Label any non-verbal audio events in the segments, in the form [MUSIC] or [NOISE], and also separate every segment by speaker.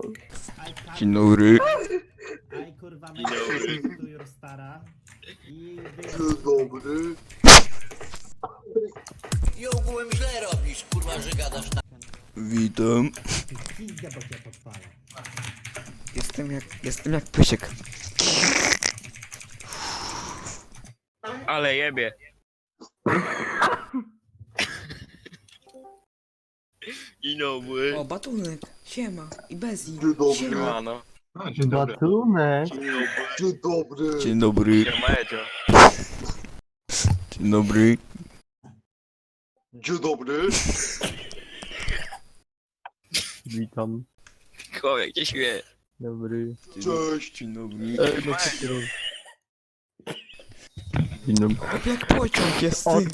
Speaker 1: pierdolę.
Speaker 2: Dzień dobry.
Speaker 3: Aj kurwa, my tu już stara. I
Speaker 4: Dzień dobry.
Speaker 5: I ogółem źle robisz, kurwa, że gadasz na...
Speaker 2: Witam.
Speaker 3: pizdę, bo cię podpalę.
Speaker 2: Jestem jak, jestem jak pysiek.
Speaker 6: Ale jebie. I no, były.
Speaker 2: O, batunek. Siema. I Bezi.
Speaker 4: Dzień dobry.
Speaker 6: Siemano.
Speaker 1: Batunek.
Speaker 4: Dzień dobry.
Speaker 2: Dzień dobry.
Speaker 6: Siema Edzio.
Speaker 2: Dzień dobry.
Speaker 4: Dzień dobry.
Speaker 1: Witam.
Speaker 6: Jak się śmieje.
Speaker 1: Dobry.
Speaker 4: Cześć.
Speaker 2: Dzień dobry.
Speaker 1: Dzień dobry.
Speaker 2: Jak pociąg jest ty.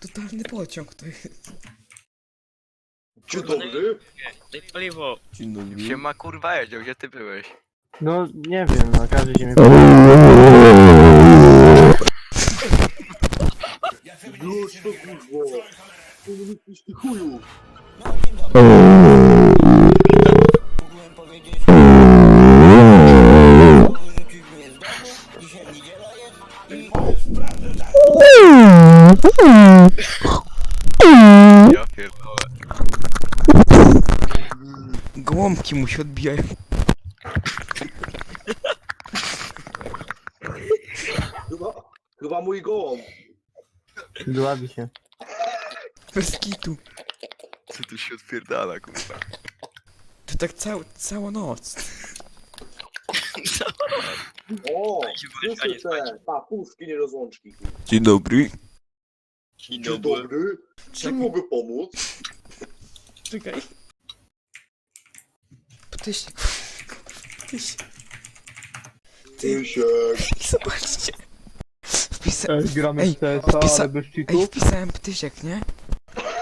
Speaker 2: Totalny pociąg to jest.
Speaker 4: Dzień dobry.
Speaker 6: Daj paliwo.
Speaker 2: Dzień dobry.
Speaker 6: Siema kurwa Edzio, gdzie ty byłeś?
Speaker 1: No, nie wiem, no, każdy dzień
Speaker 4: Już to kurwa. Ty ty chuju.
Speaker 5: No, dzień dobry. Mógłbym powiedzieć... Wyrzuciliśmy z domu, dzisiaj niedziela jest i...
Speaker 2: Gołąbki mu się odbijają.
Speaker 4: Chyba, chyba mój gołąb.
Speaker 1: Dławi się.
Speaker 2: Bez kitu.
Speaker 6: Co tu się odpierdala kurwa?
Speaker 2: To tak cał, całą noc.
Speaker 4: O, [LAUGHS] te, ta, puszki, nie rozłączki.
Speaker 2: Dzień dobry.
Speaker 6: Dzień
Speaker 4: Dzień
Speaker 6: dobry.
Speaker 4: dobry. Czym mogę pomóc?
Speaker 2: Czekaj. Ptysiek. Ptysiek. Ty,
Speaker 4: Tysiek.
Speaker 2: zobaczcie. Wpisa...
Speaker 1: Ej, gramy
Speaker 2: Ej,
Speaker 1: w CS-a,
Speaker 2: wpisa-
Speaker 1: ale bez
Speaker 2: Ej,
Speaker 1: cheatów.
Speaker 2: wpisałem ptysiek, nie?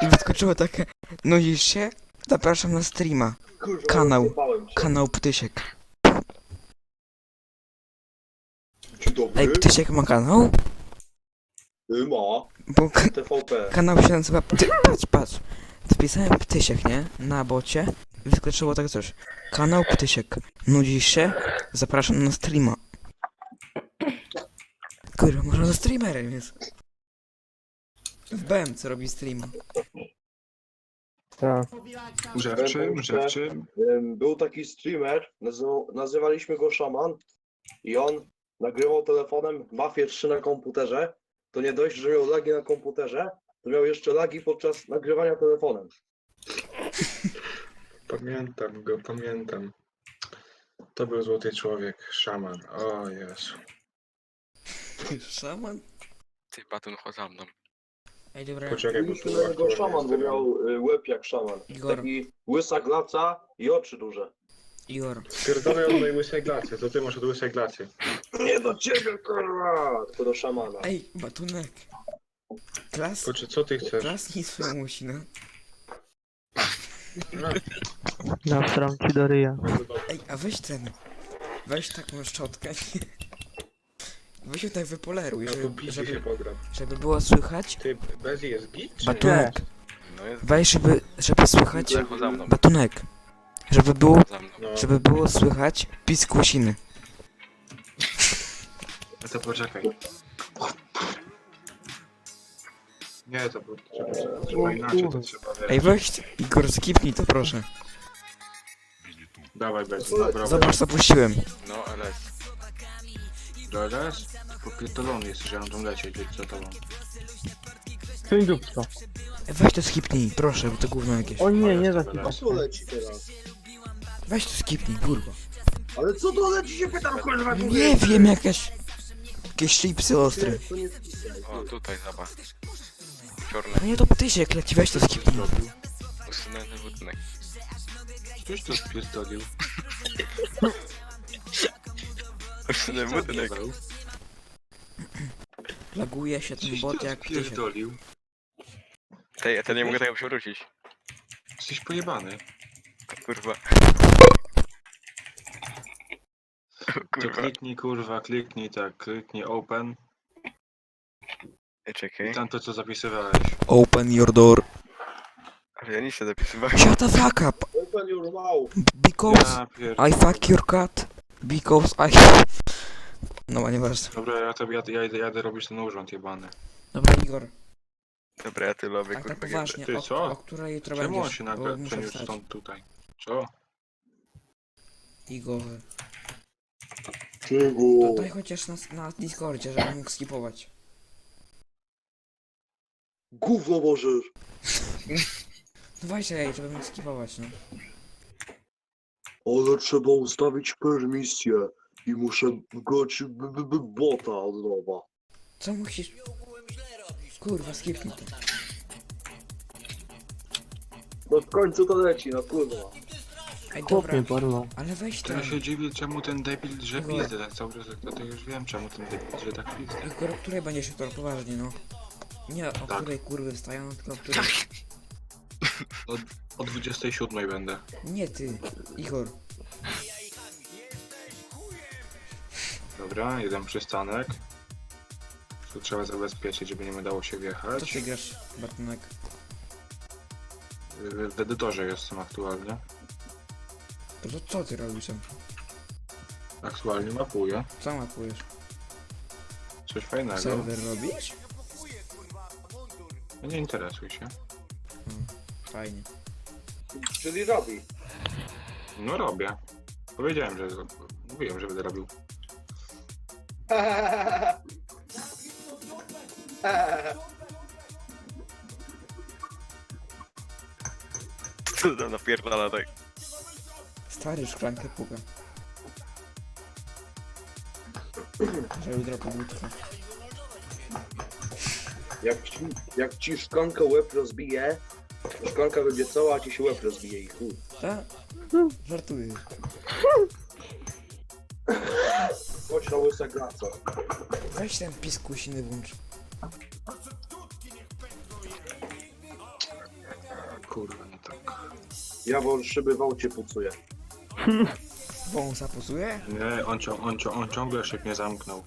Speaker 2: I wyskoczyło takie, nudzisz się? Zapraszam na streama.
Speaker 4: Kurwa,
Speaker 2: Kanał.
Speaker 4: rozjebałem.
Speaker 2: Kanał Ptysiek.
Speaker 4: Dzień dobry.
Speaker 2: Ej, Ptysiek ma kanał?
Speaker 4: Y, Ma.
Speaker 2: Bo
Speaker 4: TVP.
Speaker 2: kanał się nazywa Pty... Patrz, patrz. Wpisałem Ptysiek, nie? Na bocie. I wyskoczyło tak coś. Kanał Ptysiek. Nudzisz się? Zapraszam na streama. Kurwa, może on streamerem jest. W BM co robi streama.
Speaker 1: Tak.
Speaker 7: Grzewczym, grzewczym.
Speaker 4: Ym, Był taki streamer, nazywał, nazywaliśmy go Szaman i on nagrywał telefonem Mafię 3 na komputerze. To nie dość, że miał lagi na komputerze, to miał jeszcze lagi podczas nagrywania telefonem.
Speaker 7: Pamiętam go, pamiętam. To był złoty człowiek, szaman. O Jezu. [LAUGHS]
Speaker 2: Szaman?
Speaker 6: Ty batun chodź za mną.
Speaker 2: Ej, dobra.
Speaker 7: Poczekaj, bo
Speaker 4: Mieliśmy
Speaker 7: tu aktualnie
Speaker 4: Szaman, bo miał y, łeb jak szaman.
Speaker 2: Igor.
Speaker 4: Taki łysa glaca i oczy duże.
Speaker 2: Igor.
Speaker 7: Pierdolę od mojej łysej glacie, to ty masz od łysej glacie.
Speaker 4: Nie do ciebie, kurwa! Tylko do szamana.
Speaker 2: Ej, batunek. Klas...
Speaker 7: Poczy, co ty chcesz?
Speaker 2: Klasnij swoją łysinę.
Speaker 1: Nastram ci do ryja.
Speaker 2: Ej, a weź ten. Weź taką szczotkę. Weź ją tak wypoleruj,
Speaker 7: no to
Speaker 2: żeby,
Speaker 7: się
Speaker 2: żeby,
Speaker 7: pogram.
Speaker 2: żeby było słychać.
Speaker 7: Ty, bez jest?
Speaker 2: Batunek.
Speaker 6: No jest
Speaker 2: Weź, żeby, żeby słychać.
Speaker 6: chodź za mną.
Speaker 2: Batunek. Żeby było,
Speaker 6: Za mną.
Speaker 7: No,
Speaker 2: żeby było słychać pisk łysiny.
Speaker 7: no to poczekaj. Nie, to było, trzeba, trzeba, trzeba inaczej, to trzeba wiesz.
Speaker 2: Ej, weź, Igor, skipnij to proszę.
Speaker 7: Dawaj bez, dobra.
Speaker 2: Zobacz, co puściłem.
Speaker 6: No ale
Speaker 7: Teraz? Popierdolony jesteś, ja mam tam lecieć, wiesz co to mam.
Speaker 1: Czyń dupsko.
Speaker 2: Ej, Weź to skipnij, proszę, bo to gówno jakieś.
Speaker 1: O nie, nie za.
Speaker 4: A co leci teraz?
Speaker 2: Weź to skipnij, kurwa.
Speaker 4: Ale co to leci się pytam, kurwa?
Speaker 2: Nie wiem, jakaś... Jakieś chipsy ostre.
Speaker 4: To nie wpisaj.
Speaker 6: O, tutaj zobacz. Czarny.
Speaker 2: No nie, to ptysiek leci, weź to skipnij.
Speaker 6: Usunę ten budynek.
Speaker 7: Ktoś to spierdolił.
Speaker 6: Usunę budynek.
Speaker 2: Laguje się ten
Speaker 7: Ktoś
Speaker 2: bot
Speaker 7: to
Speaker 2: jak ptysiek.
Speaker 7: spierdolił.
Speaker 6: Tej, ja to nie mogę tego przewrócić.
Speaker 7: Jesteś pojebany.
Speaker 6: Kurwa.
Speaker 7: To
Speaker 6: Kurwa.
Speaker 7: kliknij kurwa, kliknij tak, kliknij open
Speaker 6: Ej, czekaj.
Speaker 7: tam to co zapisywałeś.
Speaker 2: Open your door.
Speaker 6: Ale ja nic nie zapisywałem.
Speaker 2: Shut the fuck up!
Speaker 4: open your mouth.
Speaker 2: Because
Speaker 7: Ja pier...
Speaker 2: I fuck your cat. Because I... No, a nieważne.
Speaker 7: Dobra, ja, to, ja, ja idę, jadę robić ten urząd jebany.
Speaker 2: Dobra, Igor,
Speaker 6: Dobra, ja ty lubię,
Speaker 2: a tak
Speaker 6: kurwa,
Speaker 2: poważnie,
Speaker 7: Ty,
Speaker 2: o,
Speaker 7: co?
Speaker 2: o której jutro
Speaker 7: Czemu on
Speaker 2: będziesz?
Speaker 7: się
Speaker 2: Bo
Speaker 7: nagle
Speaker 2: muszę
Speaker 7: przeniósł
Speaker 2: wstać.
Speaker 7: stąd tutaj? Co?
Speaker 2: Igor,
Speaker 4: Czego?
Speaker 2: to daj chociaż na, na Discordzie, żebym mógł skipować.
Speaker 4: Gówno możesz.
Speaker 2: No weź ej, żebym mógł skipować, no.
Speaker 4: Ale trzeba ustawić permisję i muszę grać b- b- b- bota od nowa.
Speaker 2: Co musisz... Kurwa, skipnij to.
Speaker 4: No w końcu to leci, no kurwa.
Speaker 2: Ej,
Speaker 1: Chłop
Speaker 2: dobra,
Speaker 1: mnie porwał.
Speaker 2: ale weź to.
Speaker 7: Ja się dziwię, czemu ten debil drze pizdę tak cały czas, to, to już wiem, czemu ten debil drze tak pizdę.
Speaker 2: Igor, o której będziesz jutro, poważnie, no. Nie o
Speaker 7: Tak.
Speaker 2: której kurwy wstają, tylko o której...
Speaker 7: O 27 będę.
Speaker 2: Nie ty, Igor.
Speaker 7: Dobra, jeden przystanek. Tu trzeba zabezpieczyć, żeby nie dało się
Speaker 2: Co
Speaker 7: wjechać.
Speaker 2: ty grasz, Bartonek?
Speaker 7: W w edytorze jestem aktualnie.
Speaker 2: To, to co ty robisz tam?
Speaker 7: Aktualnie mapuję.
Speaker 2: Co mapujesz?
Speaker 7: Coś fajnego.
Speaker 2: Serwer robisz?
Speaker 7: No Nie interesuj się.
Speaker 2: Fajnie.
Speaker 4: Czyli robi.
Speaker 7: No robię. Powiedziałem, że mówiłem, że będę robił.
Speaker 6: Co to napierdala tak?
Speaker 2: Stary szklankę puka. Że jutro pobudka.
Speaker 4: Jak ci, jak ci szklankę łeb rozbije, szklanka będzie cała, a ci się łeb rozbije i chuj.
Speaker 2: Tak? Żartuję.
Speaker 4: Chodź na łysa graca.
Speaker 2: Weź ten piskusiny włącz.
Speaker 7: Kurwa, nie tak.
Speaker 4: Ja wol szyby w aucie pucuję.
Speaker 2: Wąsa posuje?
Speaker 7: Nie, on, cią, on, cią, on ciągle się mnie zamknął.